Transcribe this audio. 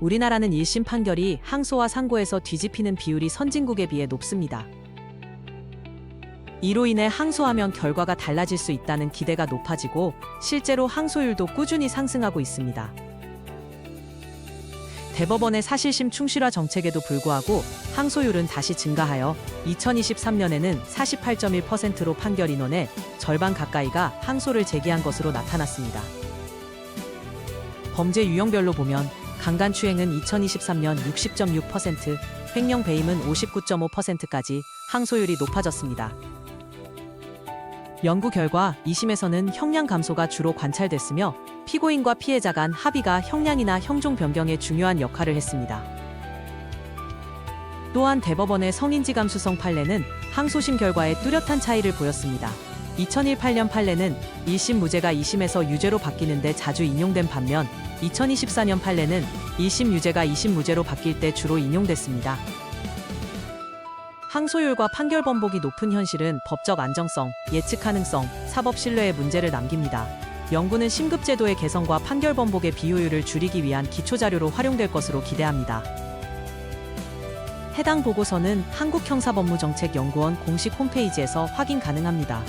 우리나라는 1심 판결이 항소와 상고에서 뒤집히는 비율이 선진국에 비해 높습니다. 이로 인해 항소하면 결과가 달라질 수 있다는 기대가 높아지고 실제로 항소율도 꾸준히 상승하고 있습니다. 대법원의 사실심 충실화 정책에도 불구하고 항소율은 다시 증가하여 2023년에는 48.1%로 판결 인원의 절반 가까이가 항소를 제기한 것으로 나타났습니다. 범죄 유형별로 보면 강간추행은 2023년 60.6%, 횡령 배임은 59.5%까지 항소율이 높아졌습니다. 연구 결과 2심에서는 형량 감소가 주로 관찰됐으며 피고인과 피해자 간 합의가 형량이나 형종 변경에 중요한 역할을 했습니다. 또한 대법원의 성인지 감수성 판례는 항소심 결과에 뚜렷한 차이를 보였습니다. 2018년 판례는 1심 무죄가 2심에서 유죄로 바뀌는데 자주 인용된 반면 2024년 판례는 1심 유죄가 2심 무죄로 바뀔 때 주로 인용됐습니다. 항소율과 판결 번복이 높은 현실은 법적 안정성, 예측 가능성, 사법 신뢰에 문제를 남깁니다. 연구는 심급제도의 개선과 판결 번복의 비효율을 줄이기 위한 기초자료로 활용될 것으로 기대합니다. 해당 보고서는 한국형사법무정책연구원 공식 홈페이지에서 확인 가능합니다.